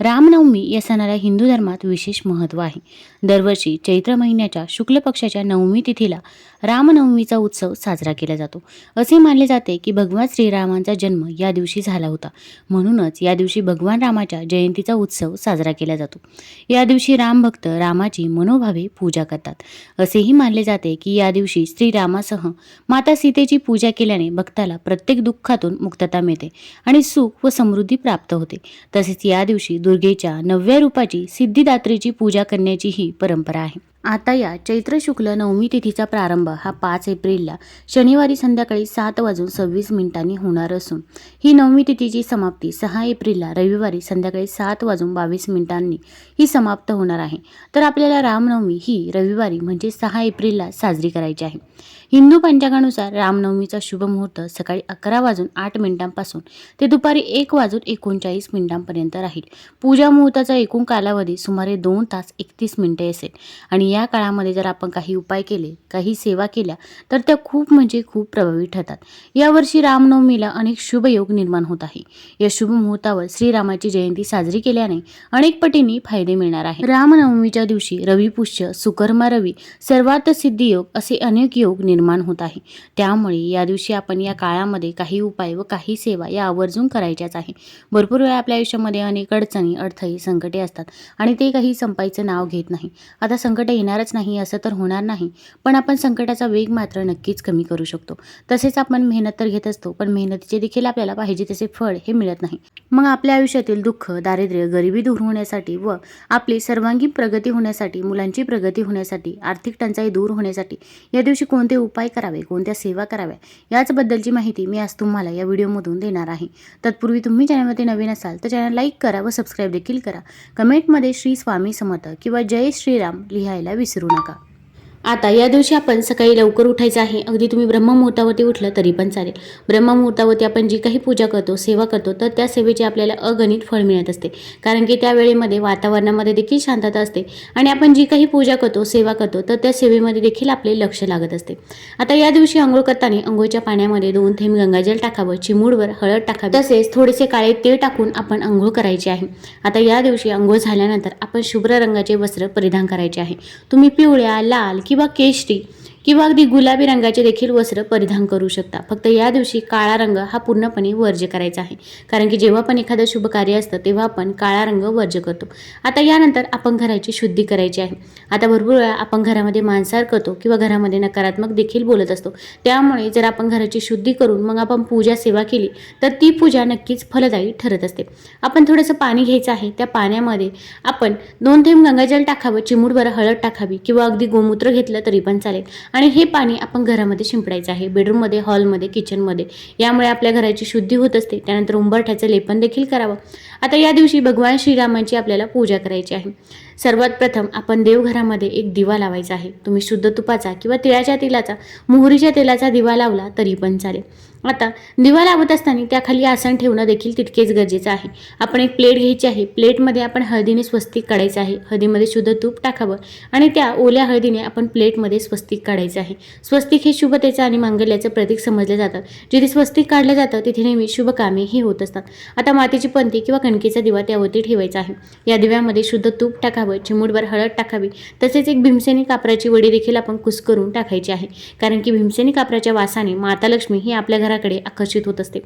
रामनवमी या सणाला हिंदू धर्मात विशेष महत्त्व आहे. दरवर्षी चैत्र महिन्याच्या शुक्ल पक्षाच्या नवमी तिथीला रामनवमीचा उत्सव साजरा केला जातो. असे मानले जाते की भगवान श्रीरामांचा जन्म या दिवशी झाला होता. म्हणूनच या दिवशी भगवान रामाच्या जयंतीचा उत्सव साजरा केला जातो. या दिवशी रामभक्त रामाची मनोभावे पूजा करतात. असेही मानले जाते की या दिवशी श्रीरामासह माता सीतेची पूजा केल्याने भक्ताला प्रत्येक दुःखातून मुक्तता मिळते आणि सुख व समृद्धी प्राप्त होते. तसेच या दिवशी दुर्गेच्या नवव्या रूपाची सिद्धिदात्रीची पूजा करण्याची ही परंपरा आहे. आता या चैत्र शुक्ल नवमी तिथीचा प्रारंभ हा पाच एप्रिलला शनिवारी संध्याकाळी सात वाजून सव्वीस मिनिटांनी होणार असून ही नवमी तिथीची समाप्ती सहा एप्रिलला रविवारी संध्याकाळी सात वाजून बावीस मिनिटांनी ही समाप्त होणार आहे. तर आपल्याला रामनवमी ही रविवारी म्हणजे सहा एप्रिलला साजरी करायची आहे. हिंदू पंचांगानुसार रामनवमीचा शुभ मुहूर्त सकाळी अकरा वाजून आठ मिनिटांपासून ते दुपारी एक वाजून एकोणचाळीस मिनिटांपर्यंत राहील. पूजा मुहूर्ताचा एकूण कालावधी सुमारे दोन तास एकतीस मिनिटे असेल. आणि या काळामध्ये जर आपण काही उपाय केले काही सेवा केल्या तर त्या खूप म्हणजे खूप प्रभावी ठरतात. यावर्षी रामनवमीला अनेक शुभ योग निर्माण होत आहे. या शुभ मुहूर्तावर श्रीरामाची जयंती साजरी केल्याने अनेक पटींनी फायदे मिळणार आहे रामनवमीच्या दिवशी रवी पुष्य सुकर्मा रवी सर्वात सिद्धी योग असे अनेक योग निर्माण निर्माण होत आहे. त्यामुळे या दिवशी आपण या काळामध्ये काही उपाय व काही सेवा या आवर्जून करायच्याच आहे. भरपूर वेळा आपल्या आयुष्यामध्ये अनेक अडचणी अडथळे संकटे असतात आणि ते काही संपायचं नाव घेत नाही. आता संकट येणारच नाही असं तर होणार नाही पण आपण संकटाचा वेग मात्र नक्कीच कमी करू शकतो. तसेच आपण मेहनत तर घेत असतो पण मेहनतीचे देखील आपल्याला पाहिजे तसे फळ हे मिळत नाही. मग आपल्या आयुष्यातील दुःख दारिद्र्य गरिबी दूर होण्यासाठी व आपली सर्वांगीण प्रगती होण्यासाठी मुलांची प्रगती होण्यासाठी आर्थिक टंचाई दूर होण्यासाठी या दिवशी कोणते उपाय करावे कोणत्या सेवा कराव्या याचबद्दलची माहिती मी आज तुम्हाला या व्हिडिओमधून देणार आहे. तत्पूर्वी तुम्ही चॅनलमध्ये नवीन असाल तर चॅनल लाईक करा व सबस्क्राईब देखील करा. कमेंटमध्ये श्री स्वामी समर्थ किंवा जय श्रीराम लिहायला विसरू नका. आता या दिवशी आपण सकाळी लवकर उठायचं आहे. अगदी तुम्ही ब्रह्ममुहूर्तावरती उठलं तरी पण चालेल. ब्रह्ममुहूर्तावरती आपण जी काही पूजा करतो सेवा करतो तर त्या सेवेचे आपल्याला अगणित फळ मिळत असते. कारण की त्यावेळेमध्ये वातावरणामध्ये देखील शांतता असते आणि आपण जी काही पूजा करतो सेवा करतो तर त्या सेवेमध्ये देखील आपले लक्ष लागत असते. आता या दिवशी आंघोळ करताना आंघोळच्या पाण्यामध्ये दोन थेंब गंगाजल टाकावं चिमूडवर हळद टाकावी. तसेच थोडेसे काळे तेल टाकून आपण आंघोळ करायची आहे. आता या दिवशी आंघोळ झाल्यानंतर आपण शुभ्र रंगाचे वस्त्र परिधान करायचे आहे. तुम्ही पिवळ्या लाल किंवा किंवा केशरी. किंवा अगदी गुलाबी रंगाचे देखील वस्त्र परिधान करू शकता. फक्त या दिवशी काळा रंग हा पूर्णपणे वर्ज्य करायचा आहे. कारण की जेव्हा पण एखादं शुभ कार्य असतं तेव्हा आपण काळा रंग वर्ज्य करतो. आता यानंतर आपण घराची शुद्धी करायची आहे. आता भरपूर वेळा आपण घरामध्ये मांसाहार करतो किंवा घरामध्ये नकारात्मक देखील बोलत असतो. त्यामुळे जर आपण घराची शुद्धी करून मग आपण पूजा सेवा केली तर ती पूजा नक्कीच फलदायी ठरत असते. आपण थोडंसं पाणी घ्यायचं आहे. त्या पाण्यामध्ये आपण दोन थेंब गंगाजल टाकावं चिमूटभर हळद टाकावी किंवा अगदी गोमूत्र घेतलं तरी पण चालेल. आणि हे पाणी आपण घरामध्ये शिंपडायचं आहे. बेडरूममध्ये हॉलमध्ये किचनमध्ये. यामुळे आपल्या घराची शुद्धी होत असते. त्यानंतर उंबरठ्याचं लेपन देखील करावं. आता या दिवशी भगवान श्रीरामांची आपल्याला पूजा करायची आहे. सर्वात प्रथम आपण देवघरामध्ये एक दिवा लावायचा आहे. तुम्ही शुद्ध तुपाचा किंवा तिळाच्या तेलाचा मोहरीच्या तेलाचा दिवा लावला तरी पण चालेल. आता दिवा लावत असताना त्याखाली आसन ठेवणं देखील तितकेच गरजेचं आहे. आपण एक प्लेट घ्यायची आहे. प्लेटमध्ये आपण हळदीने स्वस्तिक काढायचं आहे. हळदीमध्ये शुद्ध तूप टाकावं आणि त्या ओल्या हळदीने आपण प्लेटमध्ये स्वस्तिक काढायचं आहे. स्वस्तिक हे शुभतेचं आणि मांगल्याचं प्रतीक समजलं जातं. जिथे स्वस्तिक काढलं जातं तिथे नेहमी शुभ कामेही होत असतात. आता मातीची पंथी किंवा कणकेचा दिवा त्यावरती ठेवायचा आहे. या दिव्यामध्ये शुद्ध तूप टाकावं चिमूटभर हळद टाकावी तसेच एक भीमसेनी कापराची वडी देखील आपण कुस्करून टाकायची आहे. कारण की भीमसेनी कापराच्या वासाने माता लक्ष्मी ही आपल्या घराकडे आकर्षित होत असते.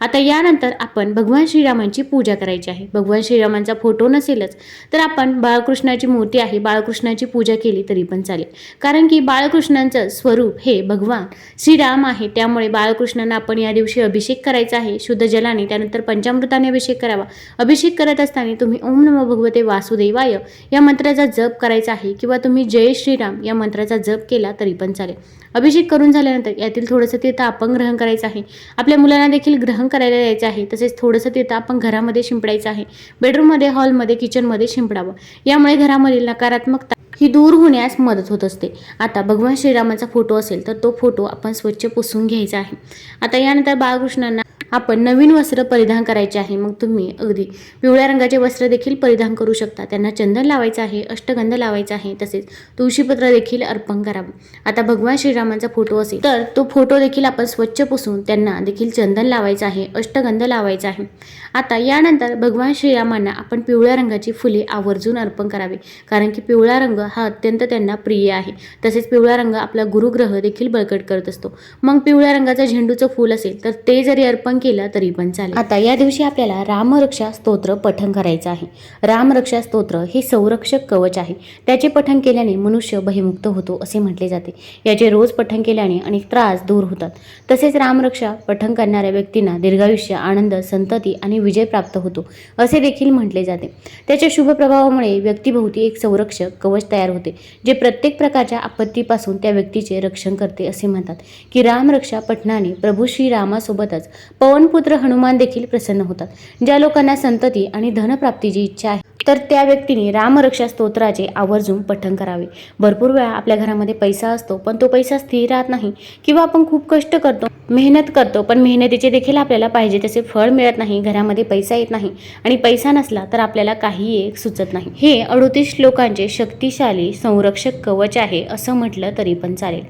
आता यानंतर आपण भगवान श्रीरामांची पूजा करायची आहे. भगवान श्रीरामांचा फोटो नसेलच तर आपण बाळकृष्णाची मूर्ती आहे. बाळकृष्णाची पूजा केली तरी पण चालेल. कारण की बाळकृष्णांचं स्वरूप हे भगवान श्रीराम आहे. त्यामुळे बाळकृष्णांना आपण या दिवशी अभिषेक करायचा आहे. शुद्ध जलाने त्यानंतर पंचामृताने अभिषेक करावा. अभिषेक करत असताना तुम्ही ओम नमो भगवते वासुदेवाय या मंत्राचा जप करायचा आहे किंवा तुम्ही जय श्रीराम या मंत्राचा जप केला तरी पण चालेल. अभिषेक करून झाल्यानंतर यातील थोडंसं तीर्थ आपण ग्रहण करायचं आहे. आपल्या मुलांना देखील ग्रहण करायला द्यायचं आहे. तसेच थोडंसं तिथं आपण घरामध्ये शिंपडायचं आहे. बेडरूममध्ये हॉलमध्ये किचनमध्ये शिंपडावं. यामुळे घरामधील नकारात्मकता ही दूर होण्यास मदत होत असते. आता भगवान श्रीरामाचा फोटो असेल तर तो फोटो आपण स्वच्छ पुसून घ्यायचा आहे. आता यानंतर बाळकृष्णांना आपण नवीन वस्त्र परिधान करायचे आहे मग तुम्ही अगदी पिवळ्या रंगाचे वस्त्र देखील परिधान करू शकता. त्यांना चंदन लावायचं आहे अष्टगंध लावायचा आहे तसेच तुळशीपत्र देखील अर्पण करावं. आता भगवान श्रीरामांचा फोटो असेल तर तो फोटो देखील आपण स्वच्छ पुसून त्यांना देखील चंदन लावायचं आहे अष्टगंध लावायचा आहे. आता यानंतर भगवान श्रीरामांना आपण पिवळ्या रंगाची फुले आवर्जून अर्पण करावे कारण की पिवळा रंग हा अत्यंत त्यांना प्रिय आहे. तसेच पिवळा रंग आपला गुरुग्रह देखील बळकट करत असतो. मग पिवळ्या रंगाचा झेंडूचं फूल असेल तर ते जरी अर्पण केलं तरी पण चालेल. आता या दिवशी आपल्याला रामरक्षा स्तोत्र पठण करायचं आहे. रामरक्षा स्तोत्र हे संरक्षक कवच आहे. त्याचे पठण केल्याने मनुष्य भयमुक्त होतो असे म्हटले जाते. याचे रोज पठण केल्याने अनेक त्रास दूर होतात. तसेच रामरक्षा पठण करणाऱ्या व्यक्तींना दीर्घायुष्य आनंद संतती आणि विजय प्राप्त होतो असे देखील म्हटले जाते. त्याच्या शुभ प्रभावामुळे व्यक्तीभोवती एक संरक्षक कवच तयार होते जे प्रत्येक प्रकारच्या आपत्तीपासून त्या व्यक्तीचे रक्षण करते असे म्हणतात. की रामरक्षा पठणाने प्रभू श्रीरामासोबतच पवनपुत्र हनुमान देखील प्रसन्न होतात. ज्या लोकांना संतती आणि धनप्राप्तीची इच्छा आहे तर त्या व्यक्तीने रामरक्षा स्तोत्राचे आवर्जून पठण करावे. भरपूर वेळा आपल्या घरामध्ये पैसा असतो पण तो पैसा स्थिर राहत नाही किंवा आपण खूप कष्ट करतो मेहनत करतो पण मेहनतीचे देखील आपल्याला पाहिजे तसे फळ मिळत नाही घरामध्ये पैसा येत नाही आणि पैसा नसला तर आपल्याला काही एक सुचत नाही. हे अडोतीस लोकांचे शक्तिशाली संरक्षक कवच आहे असं म्हटलं तरी पण चालेल.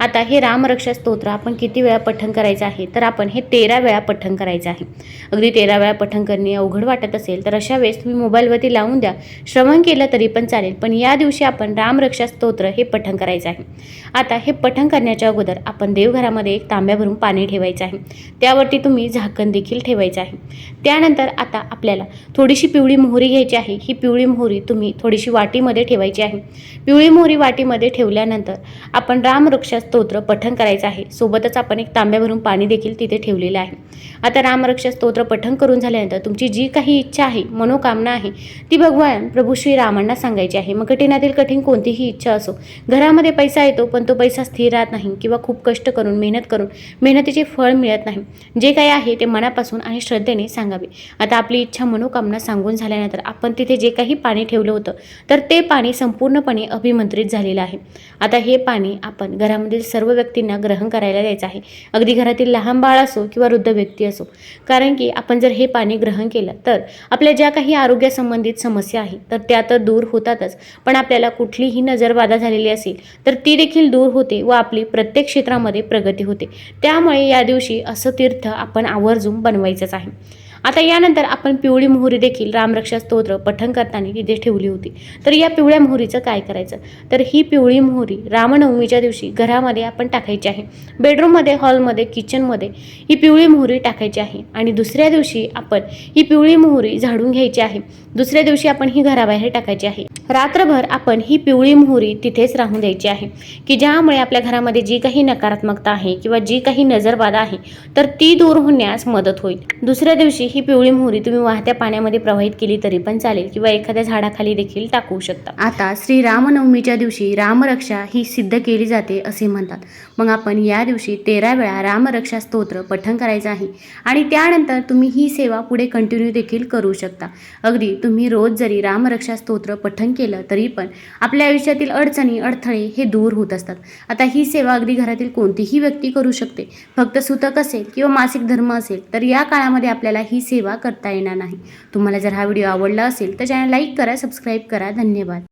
आता हे रामरक्षा स्तोत्र आपण किती वेळा पठण करायचं आहे? तर आपण हे तेरा वेळा पठण करायचं आहे. अगदी तेरा वेळा पठण करणे अवघड वाटत असेल तर अशा वेळेस तुम्ही मोबाईलवरती लावून द्या. श्रवण केलं तरी पण चालेल पण या दिवशी आपण रामरक्षा स्तोत्र हे पठण करायचं आहे. आता हे पठण करण्याच्या अगोदर आपण देवघरामध्ये एक तांब्या भरून पाणी ठेवायचं आहे. त्यावरती तुम्ही झाकण देखील ठेवायचं आहे. त्यानंतर आता आपल्याला थोडीशी पिवळी मोहरी घ्यायची आहे. ही पिवळी मोहरी तुम्ही थोडीशी वाटीमध्ये ठेवायची आहे. पिवळी मोहरी वाटीमध्ये ठेवल्यानंतर आपण रामरक्षा स्तोत्र पठण करायचं आहे. सोबतच आपण एक तांब्या भरून पाणी देखील तिथे ठेवलेलं आहे. आता रामरक्षा स्तोत्र पठण करून झाल्यानंतर तुमची जी काही इच्छा आहे मनोकामना आहे ती भगवान प्रभू श्रीरामांना सांगायची आहे. मग कठीणातील कठीण कोणतीही इच्छा असो घरामध्ये पैसा येतो पण तो पैसा स्थिर राहत नाही किंवा खूप कष्ट करून मेहनत करून मेहनतीचे फळ मिळत नाही. जे काही आहे ते मनापासून आणि श्रद्धेने सांगावे. आता आपली इच्छा मनोकामना सांगून झाल्यानंतर आपण तिथे जे काही पाणी ठेवलं होतं तर ते पाणी संपूर्णपणे अभिमंत्रित झालेलं आहे. आता हे पाणी आपण घरामध्ये घरातील सर्व व्यक्तींना ग्रहण करायला द्यायचं आहे. अगदी घरातील लहान बाळ असो किंवा वृद्ध व्यक्ती असो. कारण की आपण जर हे पाणी ग्रहण केलं तर आपल्या ज्या काही आरोग्यासंबंधित समस्या आहे तर त्या तर दूर होतातच. पण आपल्याला कुठलीही नजरबाधा झालेली असेल तर ती देखील दूर होते व आपली प्रत्येक क्षेत्रामध्ये प्रगती होते. त्यामुळे या दिवशी असं तीर्थ आपण आवर्जून बनवायचंच आहे. आता यानंतर आपण पिवळी मोहरी देखील रामरक्षा स्तोत्र पठण करताना तिथे ठेवली होती. तर या पिवळ्या मोहरीचं काय करायचं? तर ही पिवळी मोहरी रामनवमीच्या दिवशी घरामध्ये आपण टाकायची आहे. बेडरूममध्ये हॉलमध्ये किचनमध्ये ही पिवळी मोहरी टाकायची आहे. आणि दुसऱ्या दिवशी आपण ही पिवळी मोहरी झाडून घ्यायची आहे. दुसऱ्या दिवशी आपण ही घराबाहेर टाकायची आहे. रात्रभर आपण ही पिवळी मोहरी तिथेच राहून द्यायची आहे. की ज्यामुळे आपल्या घरामध्ये जी काही नकारात्मकता आहे किंवा जी काही नजरबाधा आहे तर ती दूर होण्यास मदत होईल. दुसऱ्या दिवशी ही पिवळी मोहरी तुम्ही वाहत्या पाण्यामध्ये प्रवाहित केली तरी पण चालेल किंवा एखाद्या झाडाखाली देखील टाकू शकता. आता श्री रामनवमीच्या दिवशी रामरक्षा ही सिद्ध केली जाते असे म्हणतात. मग आपण या दिवशी तेरा वेळा रामरक्षा स्तोत्र पठण करायचं आहे आणि त्यानंतर तुम्ही ही सेवा पुढे कंटिन्यू देखील करू शकता. अगदी तुम्ही रोज जरी रामरक्षा स्तोत्र पठण केलं तरी पण आपल्या आयुष्यातील अडचणी अडथळे हे दूर होत असतात. आता ही सेवा अगदी घरातील कोणतीही व्यक्ती करू शकते. फक्त सुतक असेल किंवा मासिक धर्म असेल तर या काळामध्ये आपल्याला ही ही सेवा करता येणार नाही. तुम्हाला जर हा व्हिडिओ आवडला असेल तर चॅनल लाईक करा सबस्क्राईब करा. धन्यवाद.